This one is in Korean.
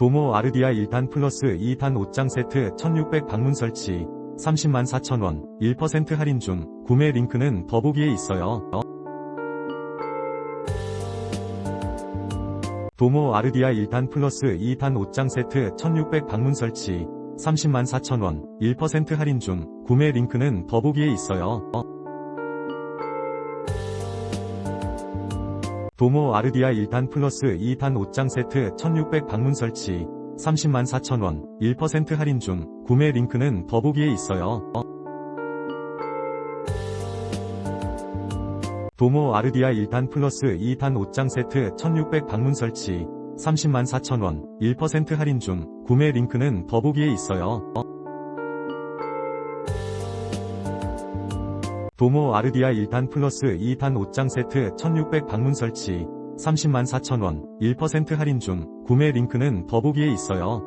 도모 아르디아 1단 플러스 2단 옷장 세트 1600 방문 설치 30만 4천원 1% 할인 중 구매 링크는 더보기에 있어요. 도모 아르디아 1단 플러스 2단 옷장 세트 1600 방문 설치 30만 4천원 1% 할인 중 구매 링크는 더보기에 있어요. 도모 아르디아 1단 플러스 2단 옷장 세트 1600 방문 설치 30만 4천원 1% 할인 중 구매 링크는 더보기에 있어요. 도모 아르디아 1단 플러스 2단 옷장 세트 1600 방문 설치 30만 4천원 1% 할인 중 구매 링크는 더보기에 있어요. 도모 아르디아 1단 플러스 2단 옷장 세트 1600 방문 설치 30만 4천원 1% 할인 중 구매 링크는 더보기에 있어요.